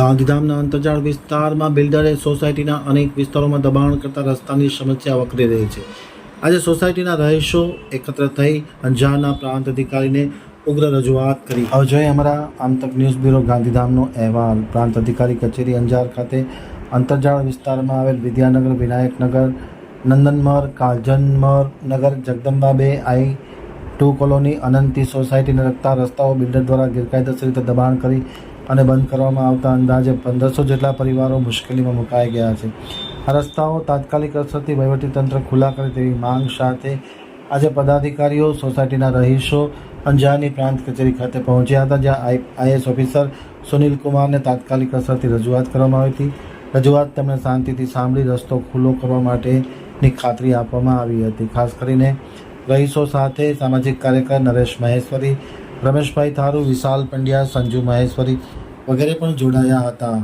ગાંધીધામના અંતરજાળ વિસ્તારમાં બિલ્ડરે સોસાયટીના અનેક વિસ્તારોમાં દબાણ કરતા રસ્તાની સમસ્યા વકરી રહી છે. આજે સોસાયટીના રહીશો એકત્ર થઈ અંજારના પ્રાંત અધિકારીને ઉગ્ર રજૂઆત કરી. હવે જોઈએ અમારા આમતક ન્યૂઝ બ્યુરો ગાંધીધામનો અહેવાલ. પ્રાંત અધિકારી કચેરી અંજાર ખાતે અંતરજાળ વિસ્તારમાં આવેલ વિદ્યાનગર, વિનાયકનગર, નંદનમર, કાજનમર નગર જગદંબા બે આઈ ટુ કોલોની, અનંતી સોસાયટીને લગતા રસ્તાઓ બિલ્ડર દ્વારા ગેરકાયદેસર રીતે દબાણ કરી અને બંધ કરવામાં આવતા અંદાજે પંદરસો જેટલા પરિવારો મુશ્કેલીમાં મુકાઈ ગયા છે આ રસ્તાઓ તાત્કાલિક અસરથી વહીવટીતંત્ર ખુલ્લા કરે તેવી માંગ સાથે આજે પદાધિકારીઓ સોસાયટીના રહીશો અંજારની પ્રાંત કચેરી ખાતે પહોંચ્યા હતા જ્યાં આઈ આઈએસ ઓફિસર સુનિલ કુમારને તાત્કાલિક અસરથી રજૂઆત કરવામાં આવી હતી રજૂઆત તેમણે શાંતિથી સાંભળી રસ્તો ખુલ્લો કરવા માટેની ખાતરી આપવામાં આવી હતી ખાસ કરીને રહીશો સાથે સામાજિક કાર્યકર નરેશ મહેશ્વરી રમેશભાઈ થારુ વિશાલ પંડ્યા સંજુ મહેશ્વરી વગેરે પણ જોડાયા હતા.